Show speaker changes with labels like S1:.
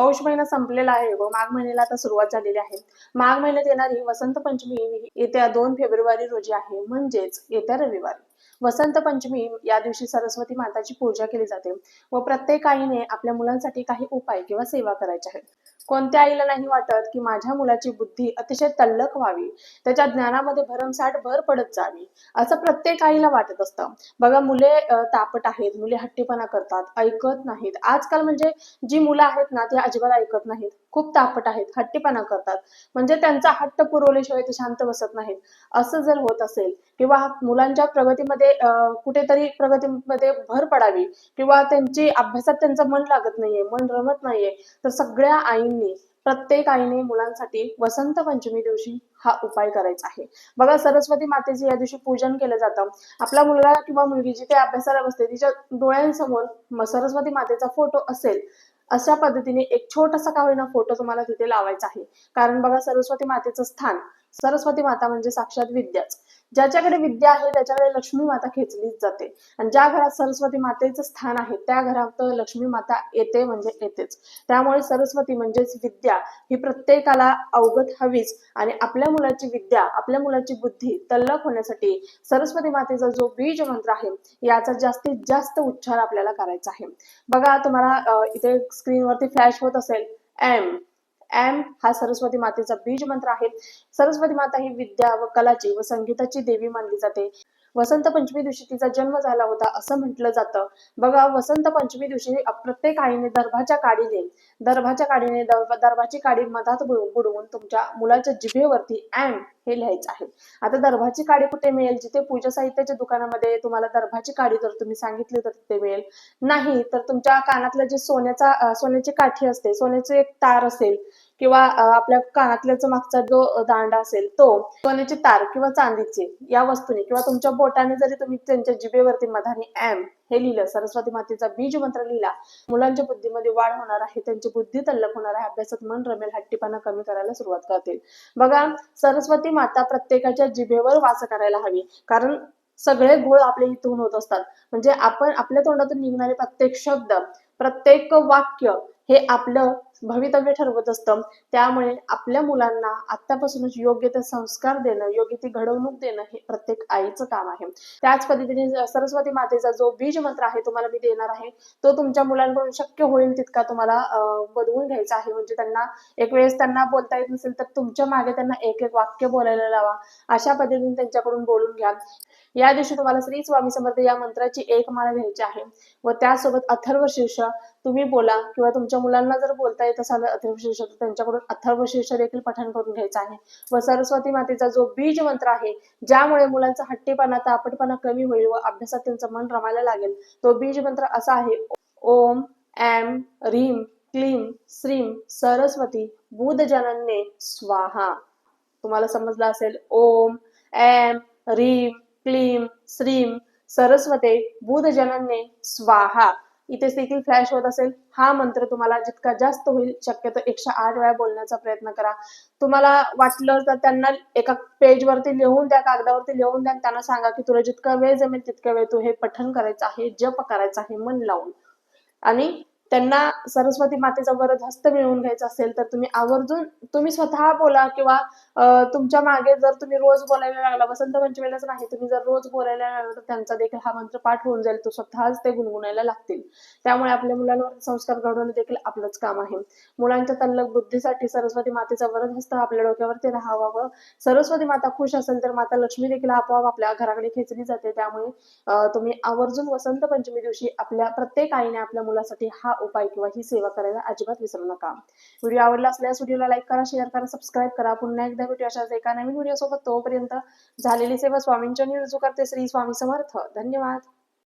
S1: पौष महिना संपलेला आहे व माघ महिन्याला आता सुरुवात झालेली आहे. माघ महिन्यात येणारी वसंत पंचमी येत्या दोन फेब्रुवारी रोजी आहे. म्हणजेच येत्या रविवारी. वसंत पंचमी या दिवशी सरस्वती माताची पूजा केली जाते व प्रत्येक आईने आपल्या मुलांसाठी काही उपाय किंवा सेवा करायच्या आहेत कोणत्या आईला नाही वाटत की माझ्या मुलाची बुद्धी अतिशय तल्लख व्हावी? त्याच्या ज्ञानामध्ये भरमसाठ भर पडत जावी असं प्रत्येक आईला वाटत असतं. बघा मुले तापट आहेत मुले हट्टीपणा करतात ऐकत नाहीत. आजकाल म्हणजे जी मुलं आहेत ना ती अजिबात ऐकत नाहीत. खूप तापट आहेत हट्टीपणा करतात. म्हणजे त्यांचा हट्ट पुरवल्याशिवाय ते शांत बसत नाहीत. असं जर होत असेल किंवा मुलांच्या प्रगतीमध्ये कुठेतरी प्रगतीमध्ये भर पडावी किंवा त्यांची अभ्यासात त्यांचं मन लागत नाहीये मन रमत नाहीये तर सगळ्या आईंनी प्रत्येक आईने मुलांसाठी वसंत पंचमी दिवशी हा उपाय करायचा आहे. बघा सरस्वती मातेचे या दिवशी पूजन केलं जातं. आपला मुलगा किंवा मुलगी जिथे अभ्यासाला बसते तिच्या डोळ्यांसमोर सरस्वती मातेचा फोटो असेल अशा पद्धतीने एक छोटासा का होईना फोटो तुम्हाला तिथे लावायचा आहे. कारण बघा सरस्वती मातेचं स्थान सरस्वती माता म्हणजे साक्षात विद्याच. ज्याच्याकडे विद्या आहे त्याच्याकडे लक्ष्मी माता खेचलीच जाते. आणि ज्या घरात सरस्वती मातेचं स्थान आहे त्या घरात लक्ष्मी माता येते म्हणजे येतेच. त्यामुळे सरस्वती म्हणजेच विद्या ही प्रत्येकाला अवगत हवीच. आणि आपल्या मुलाची विद्या आपल्या मुलाची बुद्धी तल्लख होण्यासाठी सरस्वती मातेचा जो बीज मंत्र आहे याचा जास्तीत जास्त उच्चार आपल्याला करायचा आहे. बघा तुम्हाला इथे स्क्रीनवरती फ्लॅश होत असेल. एम एम हा सरस्वती मातेचा बीज मंत्र आहे. सरस्वती माता ही विद्या व कलाची व संगीताची देवी मानली जाते. वसंत पंचमी दिवशी तिचा जन्म झाला होता असं म्हटलं जातं. बघा वसंत पंचमी दिवशी प्रत्येक आईने दर्भाच्या काडीने दर्भाच्या काडीने दर्भाची काडी मधात बुडवून तुमच्या मुलाच्या जिभेवरती एम हे लिहायचं आहे. आता दर्भाची काडी कुठे मिळेल? जिथे पूजा साहित्याच्या दुकानामध्ये तुम्हाला दर्भाची काडी जर तुम्ही सांगितली तर तिथे मिळेल. नाही तर तुमच्या कानातलं जे सोन्याचा सोन्याची काठी असते सोन्याचे एक तार असेल किंवा आपल्या कानातल्याचा मागचा जो दांडा असेल तो सोन्याची तार किंवा चांदीचे या वस्तूने किंवा तुमच्या बोटाने जरी तुम्ही त्यांच्या जिभेवरती मधाने एम हे लिहिलं सरस्वती मातेचा बीज मंत्र लिहिला मुलांच्या बुद्धीमध्ये वाढ होणार आहे त्यांची बुद्धी तल्लक होणार आहे अभ्यासात मन रमेल हट्टीपणा कमी करायला सुरुवात करतील. बघा सरस्वती माता प्रत्येकाच्या जिभेवर वास करायला हवी कारण सगळे गोळ आपल्या इथून होत असतात. म्हणजे आपण आपल्या तोंडातून निघणारे प्रत्येक शब्द प्रत्येक वाक्य हे आपलं भवितव्य ठरवत असतं. त्यामुळे आपल्या मुलांना आतापासूनच योग्य ते संस्कार देणं योग्य ती घडवणूक देणं हे प्रत्येक आईचं काम आहे. त्याच पद्धतीने सरस्वती मातेचा जो बीज मंत्र आहे तुम्हाला मी देणार आहे. तो तुमच्या मुलांकडून शक्य होईल तितका तुम्हाला बदवून घ्यायचा आहे. म्हणजे त्यांना एक वेळेस त्यांना बोलता येत नसेल तर तुमच्या मागे त्यांना एक एक वाक्य बोलायला लावा. अशा पद्धतीने त्यांच्याकडून बोलून घ्या. या दिवशी तुम्हाला श्री स्वामी समर्थ या मंत्राची एक माळा घ्यायची आहे. व त्यासोबत अथर्व शीर्ष तुम्ही बोला किंवा तुमच्या मुलांना जर बोलता येत असाल अथर्व शीर्ष तर त्यांच्याकडून अथर्व शीर्ष देखील पठण करून घ्यायचं आहे. व सरस्वती मातेचा जो बीज मंत्र आहे ज्यामुळे मुलांचा हट्टीपणा तापटपणा कमी होईल व अभ्यासात त्यांचं मन रमायला लागेल तो बीज मंत्र असा आहे. ओम एम रीम क्लीम श्रीम सरस्वती बुध बुधजनन्ये स्वाहा. तुम्हाला समजलं असेल? ओम एम रीम क्लीम श्रीम सरस्वते बुधजनन्ये स्वाहा. इथे देखील फ्लॅश होत असेल. हा मंत्र तुम्हाला जितका जास्त होईल शक्यतो एकशे आठ वेळा बोलण्याचा प्रयत्न करा. तुम्हाला वाटलं तर त्यांना एका पेजवरती लिहून द्या कागदावरती लिहून द्या त्यांना सांगा की तुला जितका वेळ जमेल तितका वेळ तू हे पठण करायचं आहे जप करायचं आहे मन लावून. आणि त्यांना सरस्वती मातेचा वरद हस्त मिळवून घ्यायचा असेल तर तुम्ही आवर्जून तुम्ही स्वतः बोला किंवा तुमच्या मागे जर तुम्ही रोज बोलायला लागला वसंत पंचमीलाच नाही तुम्ही जर रोज बोलायला लागला तर त्यांचा देखील हा मंत्र पाठ होऊन जाईल तो स्वतःच ते गुणगुणायला लागतील. त्यामुळे आपल्या मुलांवर संस्कार घडवणं देखील आपलंच काम आहे. मुलांच्या तल्लक बुद्धीसाठी सरस्वती मातेचा वरद हस्त आपल्या डोक्यावरती राहावा. व सरस्वती माता खुश असेल तर माता लक्ष्मी देखील आपोआप आपल्या घराकडे खेचली जाते. त्यामुळे तुम्ही आवर्जून वसंत पंचमी दिवशी आपल्या प्रत्येक आईने आपल्या मुलासाठी हा उपाय किंवा ही सेवा करायला अजिबात विसरू नका. व्हिडिओ आवडला असल्यास व्हिडिओला लाईक करा शेअर करा सबस्क्राईब करा. पुन्हा एकदा भेटू अशाच एका नवीन व्हिडिओ सोबत तोपर्यंत झालेली सेवा स्वामींच्या निरुजू करते श्री स्वामी समर्थ. धन्यवाद.